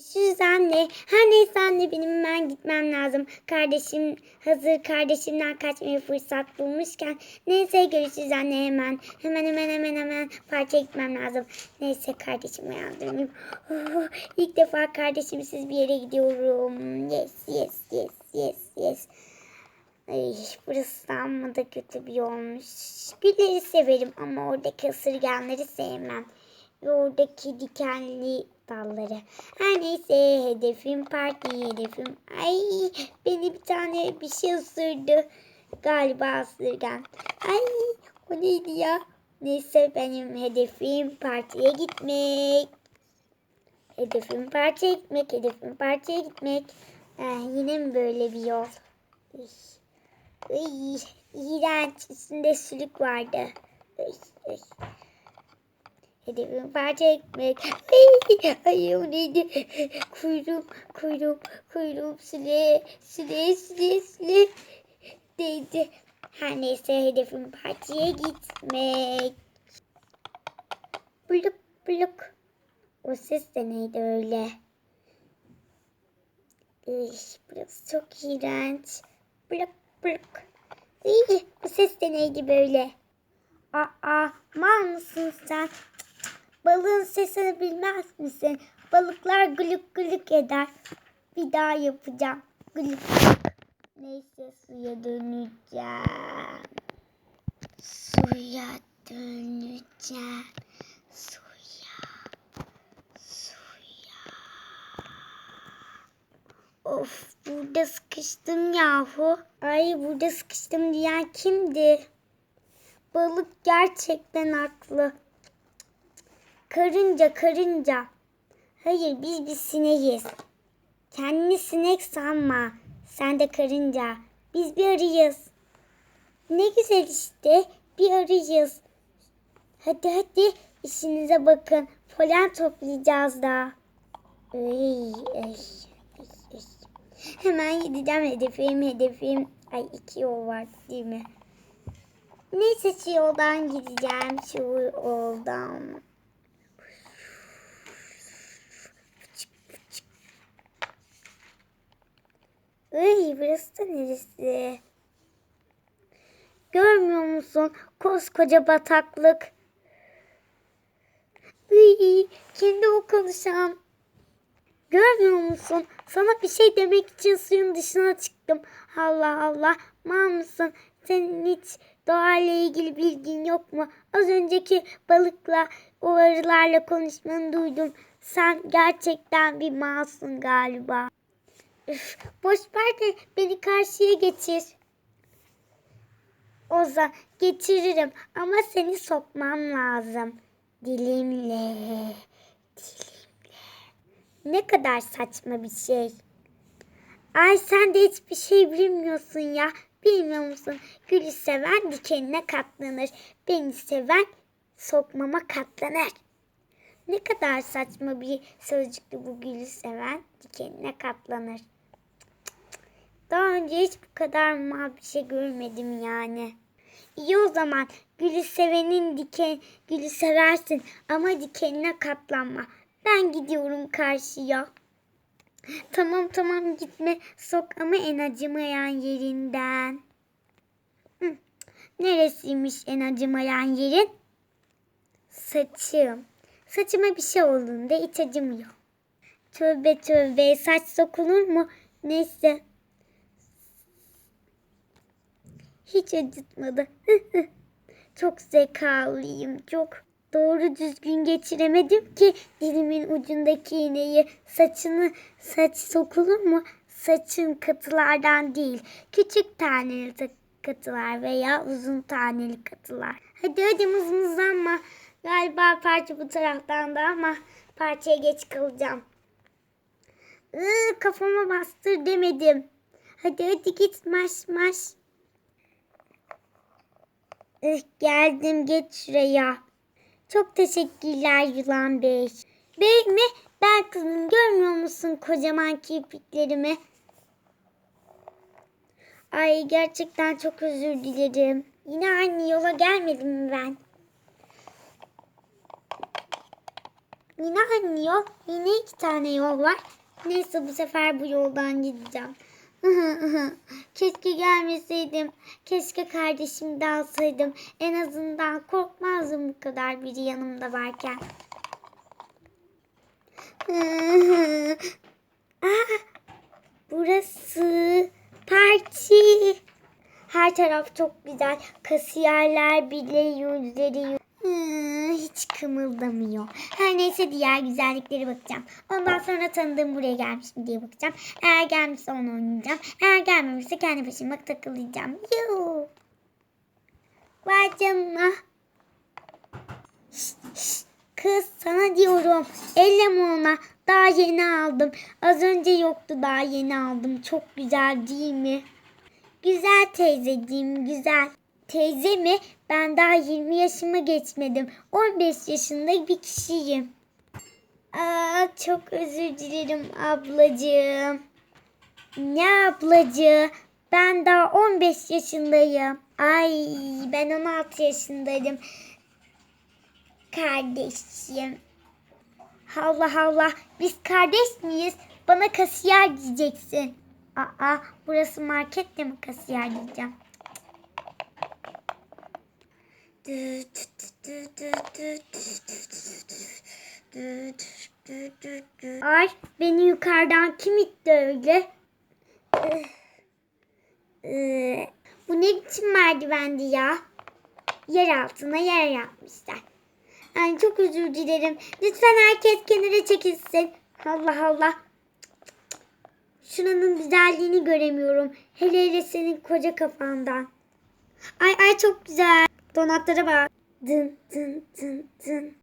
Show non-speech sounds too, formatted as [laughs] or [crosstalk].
Görüşürüz anne. Her neyse anne benim hemen gitmem lazım. Kardeşim hazır kardeşimden kaçmaya fırsat bulmuşken. Neyse görüşürüz anne hemen. Hemen hemen hemen hemen partiye gitmem lazım. Neyse kardeşimi uyandırmayayım. Oh, ilk defa kardeşimsiz bir yere gidiyorum. Yes yes yes yes yes. Ay, burası da amma da kötü bir olmuş. Gülleri severim ama oradaki ısırganları sevmem. Oradaki dikenli dalları. Her neyse hedefim parti hedefim. Ay beni bir tane bir şey ısırdı. Galiba ısırgan. Ay o neydi ya? Neyse benim hedefim partiye gitmek. Hedefim partiye gitmek. Hedefim partiye gitmek. Eh, yine mi böyle bir yol? Üy. Iy, iğrenç. Üstünde sülük vardı. Iy, iy. Hedefim parça ekmek. Ay, o neydi? Kuyruğum, kuyruğum, kuyruğum süle, süle, süle, süle. Değdi. Her neyse hedefim partiye gitmek. Bluk bluk. O ses de neydi öyle? Iy, burası çok iğrenç. Bluk bluk. İyi, bu ses de neydi böyle? Aa, mal mısın sen? Balığın sesini bilmez misin? Balıklar gülük gülük eder. Bir daha yapacağım. Gülük. Neyse suya döneceğim. Suya döneceğim. Suya. Suya. Of burada sıkıştım yahu. Ay burada sıkıştım diyen kimdi? Balık gerçekten haklı. Karınca karınca. Hayır biz bir sineğiz. Kendini sinek sanma. Sen de karınca. Biz bir arıyız. Ne güzel işte. Bir arıyız. Hadi hadi işinize bakın. Polen toplayacağız da. Ay, ay, ay, ay. Hemen gideceğim hedefim hedefim. Ay iki yol var değil mi? Neyse şu yoldan gideceğim. Şu yoldan. Ay burası da neresi? Görmüyor musun? Koskoca bataklık. Ay, kendi o konuşan. Görmüyor musun? Sana bir şey demek için suyun dışına çıktım. Allah Allah. Mal mısın? Senin hiç doğayla ilgili bilgin yok mu? Az önceki balıkla, o arılarla konuşmanı duydum. Sen gerçekten bir malsın galiba. Üf, boş ver de beni karşıya geçir. Oza geçiririm ama seni sokmam lazım. Dilimle. Dilimle. Ne kadar saçma bir şey. Ay sen de hiçbir şey bilmiyorsun ya. Bilmiyor musun? Gülü seven dikenine katlanır. Beni seven sokmama katlanır. Ne kadar saçma bir sözcüktü bu gülü seven dikenine katlanır. Daha önce hiç bu kadar mal bir şey görmedim yani. İyi o zaman gülü sevenin diken gülü seversin ama dikenine katlanma. Ben gidiyorum karşıya. Tamam tamam gitme sok ama en acımayan yerinden. Hı. Neresiymiş en acımayan yerin? Saçım. Saçıma bir şey olduğunda hiç acımıyor. Tövbe tövbe saç sokulur mu? Neyse. Hiç acıtmadı. [laughs] çok zekalıyım çok. Doğru düzgün geçiremedim ki dilimin ucundaki iğneyi saçını saç sokulur mu? Saçın katılardan değil. Küçük taneli ta- katılar veya uzun taneli katılar. Hadi hadi mızmızlanma. Galiba parça bu taraftan da ama parçaya geç kalacağım. Iı, kafama bastır demedim. Hadi hadi git marş marş. Ih, geldim geç şuraya. Çok teşekkürler Yılan Bey. Bey mi? Ben kızım görmüyor musun kocaman kirpiklerimi? Ay gerçekten çok özür dilerim. Yine aynı yola gelmedim mi ben? Yine aynı yol. Yine iki tane yol var. Neyse bu sefer bu yoldan gideceğim. [laughs] Keşke gelmeseydim. Keşke kardeşimi de alsaydım. En azından korkmazdım bu kadar biri yanımda varken. [laughs] Aa, burası parti. Her taraf çok güzel. Kasiyerler bile yüzleri hiç kımıldamıyor. Her neyse diğer güzellikleri bakacağım. Ondan sonra tanıdığım buraya gelmiş mi diye bakacağım. Eğer gelmişse onu oynayacağım. Eğer gelmemişse kendi başıma takılacağım. Yuh. Vay canına. Şşt, şşt. Kız sana diyorum. Elleme ona. Daha yeni aldım. Az önce yoktu daha yeni aldım. Çok güzel değil mi? Güzel teyzeciğim güzel. Teyze mi? Ben daha 20 yaşıma geçmedim. 15 yaşında bir kişiyim. Aa, çok özür dilerim ablacığım. Ne ablacığı? Ben daha 15 yaşındayım. Ay ben 16 yaşındayım. Kardeşim. Allah Allah biz kardeş miyiz? Bana kasiyer diyeceksin. Aa burası market de mi kasiyer diyeceğim? Ay beni yukarıdan kim itti öyle? Bu ne biçim merdivendi ya? Yer altına yer yapmışlar. Yani çok özür dilerim. Lütfen herkes kenara çekilsin. Allah Allah. Şuranın güzelliğini göremiyorum. Hele hele senin koca kafandan. Ay ay çok güzel. となってれば。ズンズンズンズン。